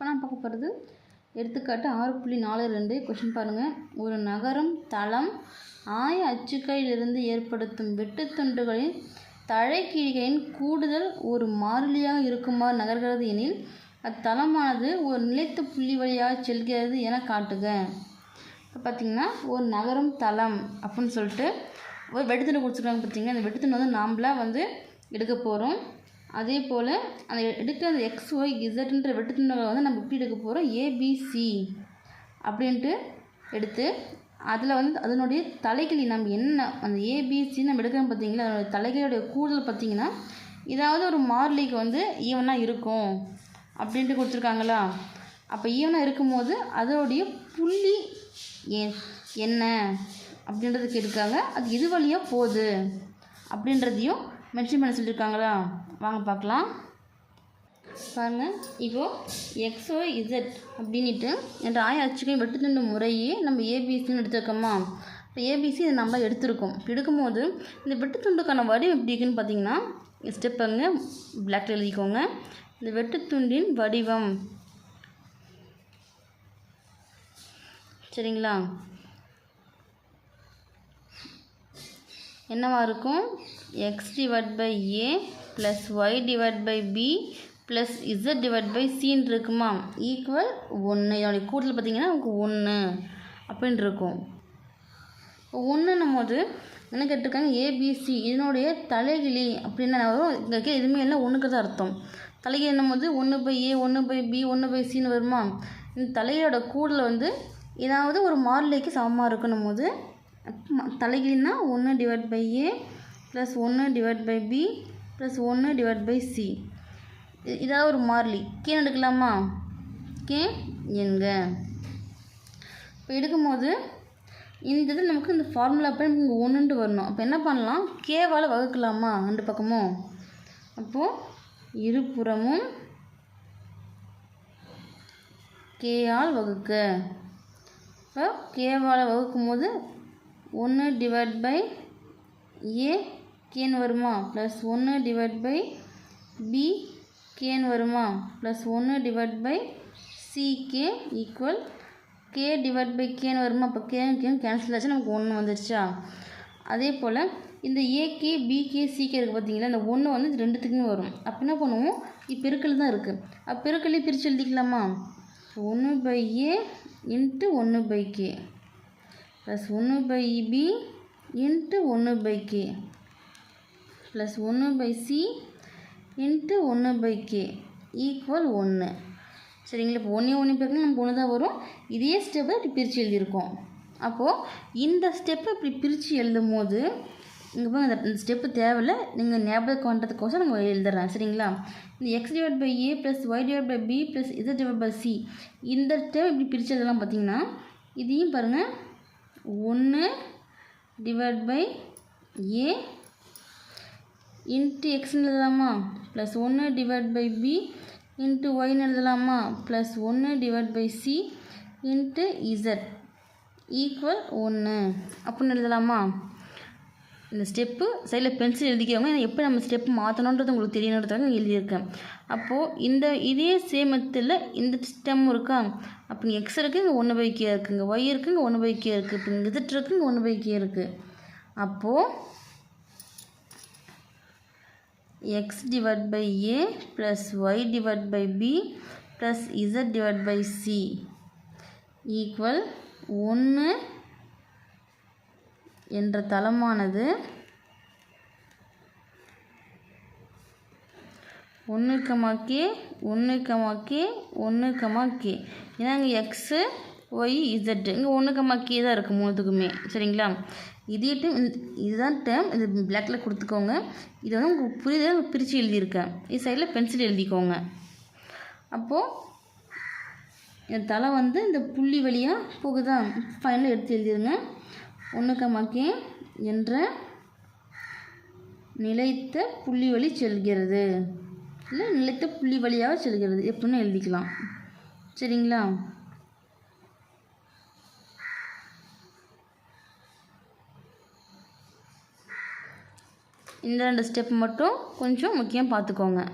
இப்போ நான் பார்க்க போகிறது எடுத்துக்காட்டு ஆறு புள்ளி நாலு ரெண்டு. கொஷின் பாருங்கள் ஒரு நகரம் தளம் ஆய அச்சுக்கையிலிருந்து ஏற்படுத்தும் வெட்டுத்துண்டுகளின் தழைக்கீழிகளின் கூடுதல் ஒரு மாறிலியாக இருக்குமாறு நகர்கிறது எனில் அத்தளமானது ஒரு நிலைத்த புள்ளி வழியாக செல்கிறது என காட்டுக. இப்போ பார்த்திங்கன்னா ஒரு நகரம் தளம் அப்படின்னு சொல்லிட்டு ஒரு வெட்டுத்துண்டு கொடுத்துருக்காங்க பார்த்தீங்கன்னா அந்த வெட்டுத்துண்டு வந்து நாம்ளாக வந்து எடுக்க போகிறோம் அதே போல் அந்த எடுக்கிற அந்த எக்ஸ் ஒய் இசட்ன்ற வெட்டுத்துண்டுகளை வந்து நம்ம எப்படி எடுக்க போகிறோம் ஏபிசி அப்படின்ட்டு எடுத்து அதில் வந்து அதனுடைய தலைகளி நம்ம என்ன அந்த ஏபிசி நம்ம எடுக்கிறோம் பார்த்தீங்களா? அதனுடைய தலைகளுடைய கூடுதல் பார்த்திங்கன்னா ஏதாவது ஒரு மார்லிக்கு வந்து ஈவனாக இருக்கும் அப்படின்ட்டு கொடுத்துருக்காங்களா? அப்போ ஈவனாக இருக்கும்போது அதோடைய புள்ளி என்ன அப்படின்றது கேட்டிருக்காங்க. அது எது வழியாக போகுது அப்படின்றதையும் மென்ஷன் பண்ண சொல்லியிருக்காங்களா வாங்க பார்க்கலாம். பாருங்கள் இப்போது எக்ஸோ இசட் அப்படின்ட்டு என்ற ஆய அச்சுக்கள் வெட்டுத்துண்டு முறையே நம்ம ஏபிசின்னு எடுத்துருக்கோமா? இப்போ ஏபிசி இதை நம்ம எடுத்திருக்கோம். எடுக்கும்போது இந்த வெட்டுத்துண்டுக்கான வடிவம் எப்படி இருக்குன்னு பார்த்தீங்கன்னா ஸ்டெப்புங்க பிளாக்ல எழுதிக்கோங்க. இந்த வெட்டுத்துண்டின் வடிவம். சரிங்களா? என்னவாக இருக்கும்? X divide by A plus Y divide by B plus Z divide by சின்னு இருக்குமா? ஈக்குவல் ஒன்று இதனுடைய கூட்டில் பார்த்தீங்கன்னா நமக்கு ஒன்று அப்படின்னு இருக்கும். ஒன்றுன்னும் போது என்ன கேட்டிருக்காங்க? ஏபிசி இதனுடைய தலைகிளி அப்படின்னா வரும்? இங்கே எதுவுமே இல்லை. ஒன்றுக்கு தான் அர்த்தம். தலைகிளி என்னும் போது ஒன்று பை ஏ ஒன்று பை பி ஒன்று பை சின்னு வருமா? இந்த தலையோட கூடில் வந்து ஏதாவது ஒரு மாறிலிக்கு சமமாக இருக்கணும் போது தலைகீழ்னா ஒன்று டிவைட் பை ஏ ப்ளஸ் ஒன்று டிவைட் பை பி ப்ளஸ் ஒன்று டிவைட் பை சி இதாவது ஒரு மாறிலி. கே எடுக்கலாமா? கே என்க. இப்போ எடுக்கும்போது இந்த இது நமக்கு இந்த ஃபார்முலா போய் நமக்கு ஒன்றுன்ட்டு வரணும். அப்போ என்ன பண்ணலாம்? கேவால் வகுக்கலாமா? ரெண்டு பக்கமும். அப்போது இருபுறமும் கேயால் வகுக்க. இப்போ கேவால் வகுக்கும் போது ஒன்று டிவைட் பை ஏ கேன்னு வருமா? ப்ளஸ் ஒன்று டிவைட் பை பி கேன்னு வருமா? ப்ளஸ் ஒன்று divide by C K equal K divide by கேன்னு வருமா? அப்போ கே கே கேன்சல் ஆச்சு நமக்கு ஒன்று வந்துருச்சா? அதே போல் இந்த ஏகே பிகே சிகே இருக்குது பார்த்தீங்களா இந்த ஒன்று வந்து ரெண்டுத்துக்குமே வரும். அப்போ என்ன பண்ணுவோம்? இப்போ பெருக்கல் தான் இருக்குது அப்போ பெருக்கல்லே பிரித்து எழுதிக்கலாமா? ஒன்று பை ஏ இன்ட்டு ஒன்று பை கே ப்ளஸ் ஒன்று பை பி இன்ட்டு ஒன்று பை கே ப்ளஸ் ஒன்று பை சி இன்ட்டு ஒன்று பை கே ஈக்குவல் ஒன்று சரிங்களா? இப்போ ஒன்றே ஒன்று பேருக்கு நமக்கு ஒன்று தான் வரும். இதே ஸ்டெப்பை இப்படி பிரித்து எழுதியிருக்கோம். அப்போது இந்த ஸ்டெப்பை இப்படி பிரித்து எழுதும் போது இங்கே போய் இந்த- ஸ்டெப்பு தேவையில்லை. நீங்கள் ஞாபகம் பண்ணுறதுக்கோசம் நம்ம எழுதுறேன் சரிங்களா? இந்த X divide by A plus Y divide by B plus Z divide by C இந்த ஸ்டெப் இப்படி பிரித்து பார்த்தீங்கன்னா இதையும் பாருங்கள் ஒன்று டிவைட் பை ஏ இன்ட்டு எக்ஸ்னு எழுதலாமா? ப்ளஸ் ஒன்று டிவைட் பை பி இன்ட்டு ஒய்னு எழுதலாமா? ப்ளஸ் ஒன்று divide by C into Z equal ஒன்று. அப்படின்னு எழுதலாமா? இந்த ஸ்டெப்பு சைடில் பென்சில் எழுதிக்கோங்க. ஏன்னா எப்போ நம்ம ஸ்டெப்பு மாற்றணுன்றது உங்களுக்கு தெரியணுன்றதுக்காக எழுதியிருக்கேன். அப்போது இந்த இதே சேமத்தில் இந்த ஸ்டெம் இருக்கா? அப்போ இங்கே எக்ஸ் இருக்குது இங்கே ஒன்று பை கே இருக்குது இங்கே ஒய் இருக்குது இங்கே ஒன்று பை கே இருக்குது இப்போ இங்கே இசட் இருக்குது இங்கே ஒன்று பை கே இருக்குது அப்போது x divided by a plus y divided by b plus z divided by c equal ஒன்று என்ற தளமானது ஒன்று கமா கே ஒன்று கமா கே ஒன்று கமா கே ஏன்னா இங்கே எக்ஸு ஒய் இசட்டு இங்கே ஒன்று கமா கே தான் இருக்குது மூணுத்துக்குமே. சரிங்களா? இதே டைம் இதுதான் டேர்ம் இது பிளாக்ல கொடுத்துக்கோங்க. இது வந்து உங்களுக்கு புரியுதா? பிரித்து எழுதியிருக்கேன். இது சைடில் பென்சில் எழுதிக்கோங்க. அப்போது இந்த தலை வந்து இந்த புள்ளி வழியாக போகுதா? ஃபைனலாக எடுத்து எழுதிருங்க. ஒன்று கே என்ற நிலைத்த புள்ளி வழி செல்கிறது. இல்லை நிலைத்த புள்ளி வழியாக செல்கிறது. எப்படின்னு எழுதிக்கலாம். சரிங்களா? இந்த ரெண்டு ஸ்டெப் மட்டும் கொஞ்சம் முக்கியம் பார்த்துக்கோங்க.